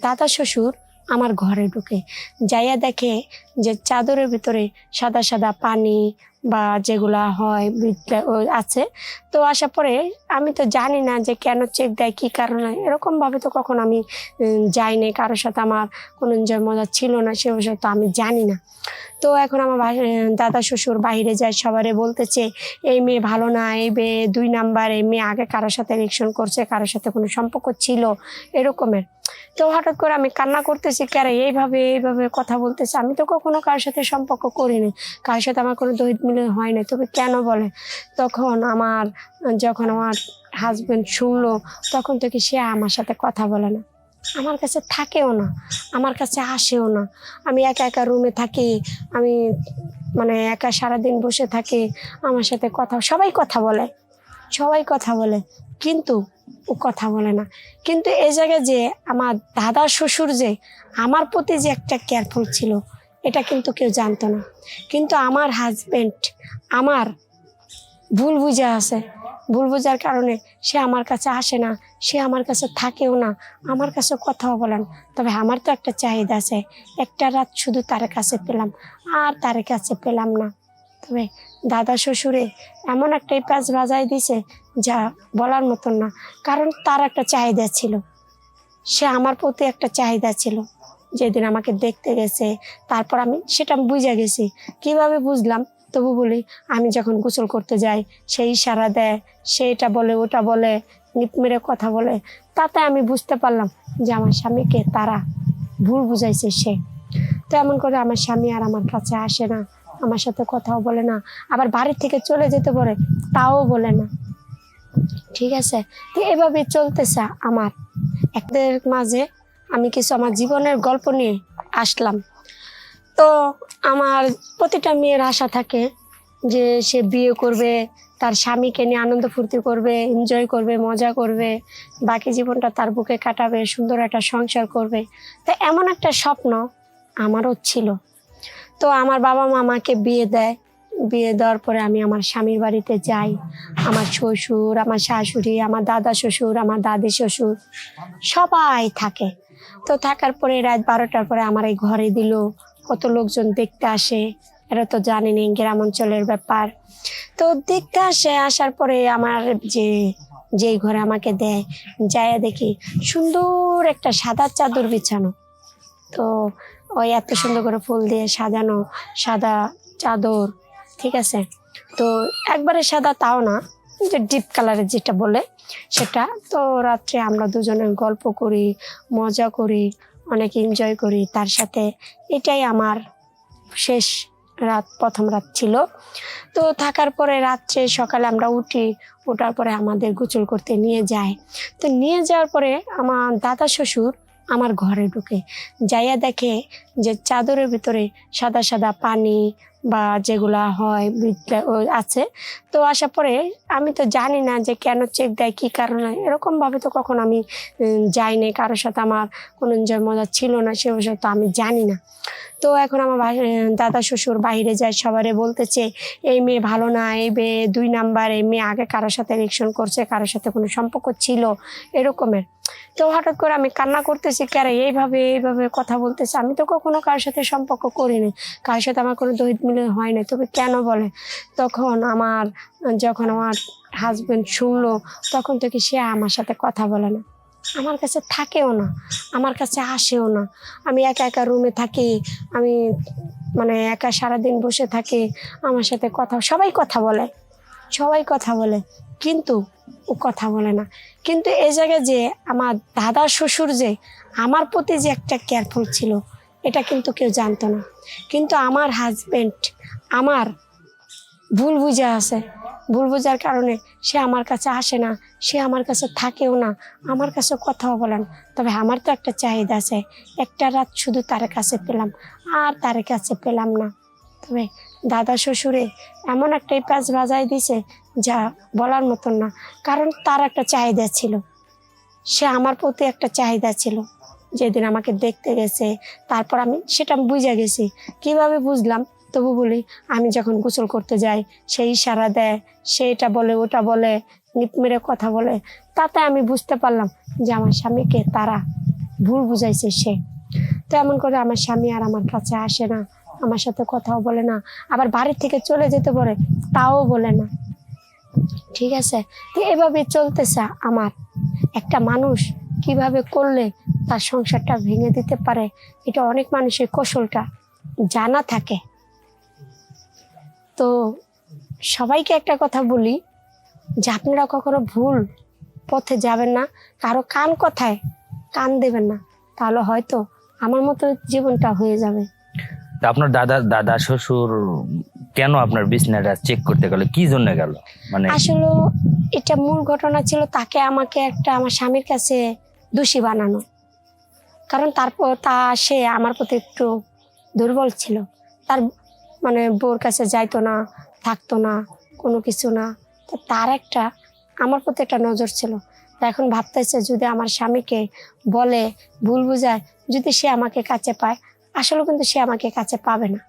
দাদা শ্বশুর আমার ঘরে ঢুকে যাইয়া দেখে যে চাদরের ভিতরে সাদা সাদা পানি বা যেগুলা হয় আছে। তো আসার পরে আমি তো জানি না যে কেন চেক দেয়, কী কারণে। এরকমভাবে তো কখন আমি যাইনি। কারোর সাথে আমার কোনো এনজয় মজা ছিল না, সে তো আমি জানি না। তো এখন আমার দাদা শ্বশুর বাইরে যায়, সবারে বলতেছে, এই মেয়ে ভালো না, এই মেয়ে দুই নাম্বার, এই মেয়ে আগে কারোর সাথে রিয়েকশন করছে, কারোর সাথে কোনো সম্পর্ক ছিল। এরকমের। তো হঠাৎ করে আমি কান্না করতেছি কারে এইভাবে এইভাবে কথা বলতেছে? আমি তো কখনো কারোর সাথে সম্পর্ক করিনি। কারোর সাথে আমার কোনো দহিত মিলন হয় না তবে কেন বলে? তখন আমার, যখন আমার হাজবেন্ড শুনলো, তখন থেকে সে আমার সাথে কথা বলে না? আমার কাছে থাকেও না, আমার কাছে আসেও না। আমি একা একা রুমে থাকি, আমি মানে একা সারাদিন বসে থাকি, আমার সাথে কথা, সবাই কথা বলে, সবাই কথা বলে, কিন্তু ও কথা বলে না। কিন্তু এই জায়গায় যে আমার দাদা শ্বশুর যে, আমার প্রতি যে একটা কেয়ারফুল ছিল এটা কিন্তু কেউ জানতো না। কিন্তু আমার হাজবেন্ড আমার ভুল বুঝে আছে। ভুল বোঝার কারণে সে আমার কাছে আসে না, সে আমার কাছে থাকেও না, আমার কাছে কথাও বলেন তবে আমার তো একটা চাহিদা আছে, একটা রাত শুধু তার কাছে পেলাম, আর তার কাছে পেলাম না। তবে দাদা শ্বশুরে এমন একটা প্যাচ বাজাই দিছে যা বলার মতন না, কারণ তার একটা চাহিদা ছিল। সে আমার প্রতি একটা চাহিদা ছিল। যেদিন আমাকে দেখতে গেছে, তারপর আমি সেটা বুঝে গেছি। কীভাবে বুঝলাম? তবু বলি, আমি যখন গোসল করতে যাই, সেই ইশারা দেয় সে এটা বলে, ওটা বলে নিপ মেরে কথা বলে। তাতে আমি বুঝতে পারলাম যে আমার স্বামীকে তারা ভুল বুঝাইছে সে। তো এমন করে আমার স্বামী আর আমার কাছে আসে না, আমার সাথে কথাও বলে না, আবার বাড়ির থেকে চলে যেতে পারে তাও বলে না। ঠিক আছে? তো এভাবে চলতেছে আমার। একদের মাঝে আমি কিছু আমার জীবনের গল্প নিয়ে আসলাম। তো আমার প্রতিটা মেয়ের আশা থাকে যে সে বিয়ে করবে, তার স্বামীকে নিয়ে আনন্দ ফুর্তি করবে এনজয় করবে, মজা করবে, বাকি জীবনটা তার বুকে কাটাবে, সুন্দর একটা সংসার করবে। তো এমন একটা স্বপ্ন আমারও ছিল। তো আমার বাবা মা আমাকে বিয়ে দেয়। বিয়ে দেওয়ার পরে আমি আমার স্বামীর বাড়িতে যাই। আমার শ্বশুর, আমার শাশুড়ি, আমার দাদা শ্বশুর, আমার দাদি শ্বশুর, সবাই থাকে। তো থাকার পরে রাত বারোটার পরে আমার এই ঘরে দিল। কত লোকজন দেখতে আসে। এটা তো জানেনি গ্রাম অঞ্চলের ব্যাপার। তো দেখতে আসে, আসার পরে আমার যে, যেই ঘরে আমাকে দেয়, যায় দেখি সুন্দর একটা সাদা চাদর বিছানো। তো ওই এত সুন্দর করে ফুল দিয়ে সাজানো সাদা চাদর, ঠিক আছে? তো একবারে সাদা তাও না যে ডিপ কালারের যেটা বলে সেটা। তো রাত্রে আমরা দুজনে গল্প করি, মজা করি, অনেক এনজয় করি তার সাথে। এটাই আমার শেষ রাত, প্রথম রাত ছিল। তো থাকার পরে রাত্রে সকালে আমরা উঠি ওঠার পরে আমাদের গোসল করতে নিয়ে যায় তো নিয়ে যাওয়ার পরে আমার দাদা শ্বশুর আমার ঘরে ঢুকে। যাইয়া দেখে যে চাদরের ভিতরে সাদা সাদা পানি বা যেগুলা হয় আছে। তো আসার পরে আমি তো জানি না যে কেন চেক দেয়, কী কারণে। এরকমভাবে তো কখন আমি যাইনি। কারোর সাথে আমার কোনো এনজয় মজা ছিল না, সে তো আমি জানি না। তো এখন আমার দাদা শ্বশুর বাইরে যায়, সবারে বলতেছে, এই মেয়ে ভালো না, এই মেয়ে দুই নাম্বার, এই মেয়ে আগে কারোর সাথে রিয়েকশন করছে, কারোর সাথে কোনো সম্পর্ক ছিল? এরকমের। তো হঠাৎ করে আমি কান্না করতেছি কারে এইভাবে এইভাবে কথা বলতেছে? আমি তো কখনো কারোর সাথে সম্পর্ক করিনি। কারোর সাথে আমার কোনো দহিত মিলন হয় না তবে কেন বলে? তখন আমার, যখন আমার হাজবেন্ড শুনলো, তখন থেকে সে আমার সাথে কথা বলে না? আমার কাছে থাকেও না, আমার কাছে আসেও না। আমি একা একা রুমে থাকি, আমি মানে একা সারাদিন বসে থাকি, আমার সাথে কথা, সবাই কথা বলে, সবাই কথা বলে, কিন্তু ও কথা বলে না। কিন্তু এই জায়গায় যে আমার দাদা শ্বশুর যে, আমার প্রতি যে একটা কেয়ারফুল ছিল, এটা কিন্তু কেউ জানতো না। কিন্তু আমার হাজব্যান্ড আমার ভুল বুঝে আছে ভুল বোঝার কারণে সে আমার কাছে আসে না, সে আমার কাছে থাকেও না, আমার কাছে কথাও বলেন তবে আমার তো একটা চাহিদা আছে, একটা রাত শুধু তার কাছে পেলাম, আর তার কাছে পেলাম না। তবে দাদা শ্বশুরে এমন একটা প্যাচ বাজাই দিছে যা বলার মতন না, কারণ তার একটা চাহিদা ছিল। সে আমার প্রতি একটা চাহিদা ছিল। যেদিন আমাকে দেখতে গেছে, তারপর আমি সেটা বুঝে গেছি। কীভাবে বুঝলাম? তবু বলি, আমি যখন গোসল করতে যাই, সেই ইশারা দেয় সে এটা বলে, ওটা বলে নিপ মেরে কথা বলে। তাতে আমি বুঝতে পারলাম যে আমার স্বামীকে তারা ভুল বুঝাইছে সে। তো এমন করে আমার স্বামী আর আমার কাছে আসে না, আমার সাথে কথাও বলে না, আবার বাড়ির থেকে চলে যেতে পারে তাও বলে না। ঠিক আছে? তো এভাবে চলতেছে আমার। একটা মানুষ কীভাবে করলে তার সংসারটা ভেঙে দিতে পারে? এটা অনেক মানুষের কৌশলটা জানা থাকে। তো সবাইকে একটা কথা বলি যে আপনারা কখনো ভুল পথে যাবেন না কারও কান কথায় কান দেবেন না তাহলে হয়তো আমার মতো জীবনটা হয়ে যাবে। আপনার দাদা দাদা শ্বশুর কেন আপনার বিছনাটা চেক করতে গেল? কি জন্য গেল? মানে আসলে এটা মূল ঘটনা ছিল তাকে আমাকে একটা আমার স্বামীর কাছে দোষী বানানো। কারণ তারপর তা সে আমার প্রতি একটু দুর্বল ছিল। তার মানে বউর কাছে যাইতো না থাকতো না কোনো কিছু না। তো তার একটা আমার প্রতি একটা নজর ছিল। তা এখন ভাবতেছে যদি আমার স্বামীকে বলে ভুল বুঝায় যদি সে আমাকে কাছে পায় আসলে কিন্তু সে আমাকে কাছে পাবে না।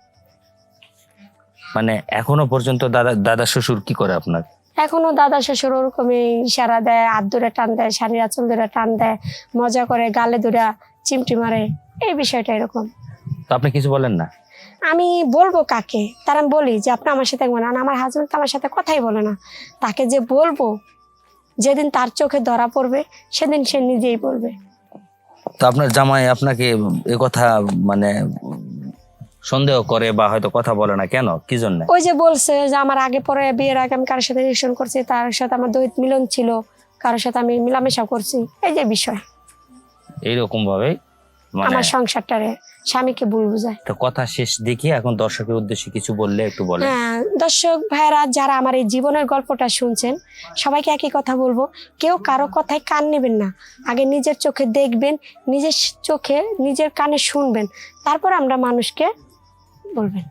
মানে এখনও পর্যন্ত দাদা দাদা শ্বশুর কি করে আপনার? এখনও দাদা শ্বশুর ওরকমই ইশারা দেয় হাত ধরে টান দেয় শাড়ির আঁচল ধরে টান দেয় মজা করে গালে ধরে চিমটি মারে এই বিষয়টা এরকম। তো আপনি কিছু বলেন না? আমি বলব কাকে? তার আমি বলি যে আপনি আমার সাথে একবার না। আমার হাজবেন্ড তো আমার সাথে কথাই বলে না। তাকে যে বলব যেদিন তার চোখে ধরা পড়বে সেদিন সে নিজেই বলবে। তো আপনার জামাই আপনাকে এ কথা মানে সন্দেহ করে বা হয়তো কথা বলে না কেন? কি জন্য? ওই যে বলছে যে আমার আগে পরে বিয়ের আগে আমি কারোর সাথে রিলেশন করছি তার সাথে আমার দৈত মিলন ছিল কারোর সাথে আমি মিলামেশা করছি। এই যে বিষয়। এইরকম ভাবে মানে আমার সংসারটারে স্বামীকে ভুল বুঝায়। তো কথা শেষ দেখি এখন দর্শকের উদ্দেশ্যে কিছু বললে একটু বলেন। হ্যাঁ দর্শক ভাইরা যারা আমার এই জীবনের গল্পটা শুনছেন সবাইকে একই কথা বলব কেউ কারও কথায় কান নেবেন না। আগে নিজের চোখে দেখবেন নিজের চোখে নিজের কানে শুনবেন তারপর আমরা মানুষকে বলবেন।